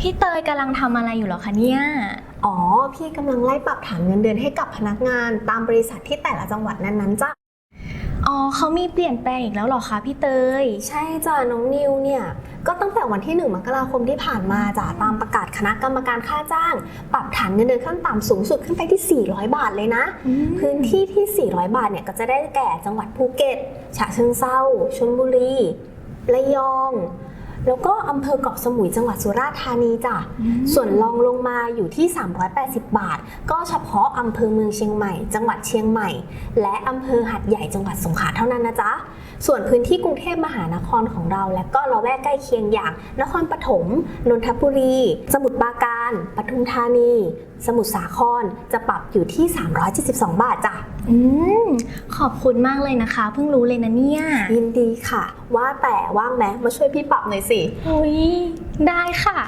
พี่เตยกำลังทำอะไรอยู่เหรอคะเนี่ย อ๋อ พี่กำลังไล่ปรับฐานเงินเดือนให้กับพนักงาน ตามบริษัทที่แต่ละจังหวัดนั้นๆจ้ะ อ๋อเขามีเปลี่ยนแปลงอีกแล้วเหรอคะพี่เตย ใช่จ้ะน้องนิวเนี่ย ก็ตั้งแต่วันที่ 1 มกราคมที่ผ่านมาจ้ะตามประกาศคณะกรรมการค่าจ้าง ปรับฐานเงินเดือนขั้นต่ำสูงสุดขึ้นไปที่ 400 บาทเลยนะพื้นที่ที่ 400 บาทเนี่ยก็จะได้แก่จังหวัดภูเก็ต ฉะเชิงเซาชลบุรี ระยอง แล้วก็อำเภอเกาะสมุยจังหวัดสุราษฎร์ธานีจ้ะ ส่วนรองลงมาอยู่ที่ 380 บาท ก็เฉพาะอำเภอเมืองเชียงใหม่ จังหวัดเชียงใหม่ และอำเภอหัดใหญ่จังหวัดสงขลาเท่านั้นนะจ๊ะ ส่วนพื้นที่กรุงเทพมหานครของเรา และก็ละแวกใกล้เคียงอย่าง นครปฐม นนทบุรี สมุทรปราการ ปทุมธานี สมุทรสาคร จะปรับอยู่ที่ 372 บาทจ้ะ อืมขอบคุณมากเลยนะคะ เพิ่งรู้เลยนะเนี่ยยินดีค่ะ ว่าแต่ว่างไหมมาช่วยพี่ปรับหน่อยสิ อุ้ยได้ค่ะ